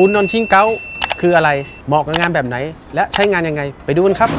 ปูนนอนชิงเก้าคืออะไรเหมาะกับงานแบบไหน และใช้งานยังไงไปดูกันครับ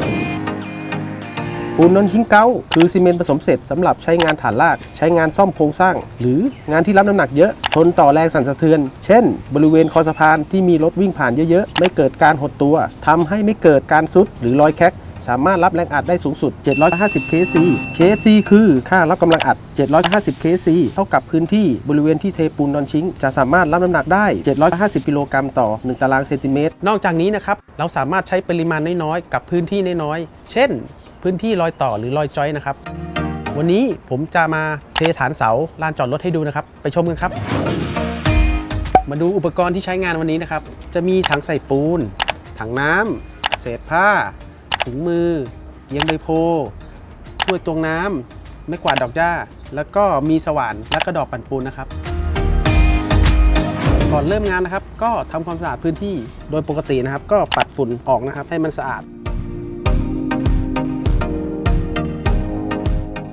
ปูนนอนชิงเก้าคือซีเมนต์ผสมเสร็จสำหรับใช้งานฐานราก ใช้งานซ่อมโครงสร้าง หรืองานที่รับน้ำหนักเยอะ ทนต่อแรงสั่นสะเทือน เช่น บริเวณคอสะพานที่มีรถวิ่งผ่านเยอะๆ ไม่เกิดการหดตัวทำให้ไม่เกิดการซุดหรือรอยแคก สามารถรับแรงอัดได้สูงสุด 750 kc kc คือค่ารับกำลังอัด 750 kc เท่ากับพื้นที่บริเวณที่เทปูนนอนชิงจะสามารถรับน้ำหนักได้ 750 กิโลกรัมต่อ 1 ตารางเซนติเมตร นอกจากนี้นะครับ เราสามารถใช้ปริมาณน้อยๆ กับพื้นที่น้อยๆ เช่น พื้นที่รอยต่อหรือรอยจอยนะครับ วันนี้ผมจะมาเทฐานเสาลานจอดรถให้ดูนะครับ ไปชมกันครับ มาดูอุปกรณ์ที่ใช้งานวันนี้นะครับ จะมีถังใส่ปูน ถังน้ำเศษผ้า ถุงมือเยียงใบโพถ้วยตวงน้ำไม้กวาดดอกหญ้า แล้วก็มีสว่านและกระดอกปั่นปูนนะครับ ก่อนเริ่มงานนะครับ ก็ทำความสะอาดพื้นที่โดยปกตินะครับ ก็ปัดฝุ่นออกนะครับ ให้มันสะอาด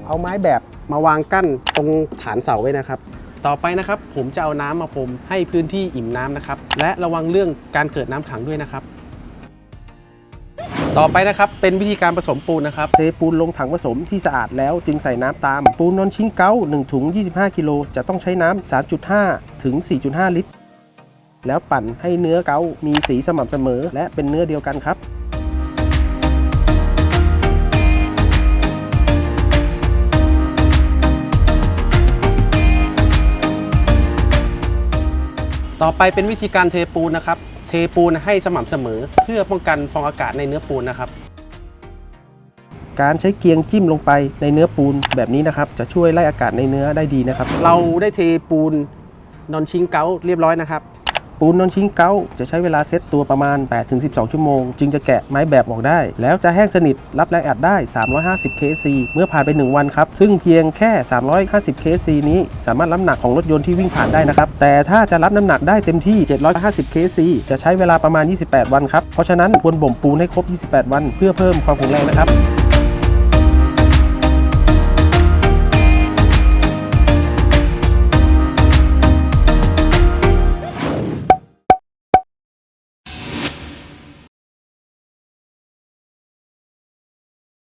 เอาไม้แบบมาวางกั้นตรงฐานเสาไว้นะครับต่อไปนะครับผมจะเอาน้ำมาพรมให้พื้นที่อิ่มน้ำนะครับ และระวังเรื่องการเกิดน้ำขังด้วยนะครับ ต่อไปนะครับเป็นวิธีการผสมปูนนะครับเทปูนลงถังผสมที่สะอาดแล้วจึงใส่น้ำตามปูนนอนชิ้งเก้า1ถุง 25 กิโลจะต้องใช้น้ำ3.5 ถึง 4.5 ลิตร แล้วปั่นให้เนื้อเกามีสีสม่ำเสมอ และเป็นเนื้อเดียวกันครับต่อไปเป็นวิธีการเทปูนนะครับ เทปูนให้สม่ำเสมอ เพื่อป้องกันฟองอากาศในเนื้อปูนนะครับ การใช้เกียงจิ้มลงไปในเนื้อปูนแบบนี้นะครับ จะช่วยไล่อากาศในเนื้อได้ดีนะครับ เราได้เทปูนนอนชิงเกาเรียบร้อยนะครับ ปูนนอนชิงเกาจะใช้เวลาเซตตัวประมาณ 8-12 ชั่วโมง จึงจะแกะไม้แบบออกได้ แล้วจะแห้งสนิทรับแรงอัดได้ 350 kc เมื่อผ่านไป 1 วันครับ ซึ่งเพียงแค่ 350 kc นี้สามารถรับน้ำหนักของรถยนต์ที่วิ่งผ่านได้นะครับ แต่ถ้าจะรับน้ำหนักได้เต็มที่ 750 kc จะใช้เวลาประมาณ 28 วันครับ เพราะฉะนั้นควรบ่มปูนให้ครบ 28 วัน เพื่อเพิ่มความแข็งแรงนะครับ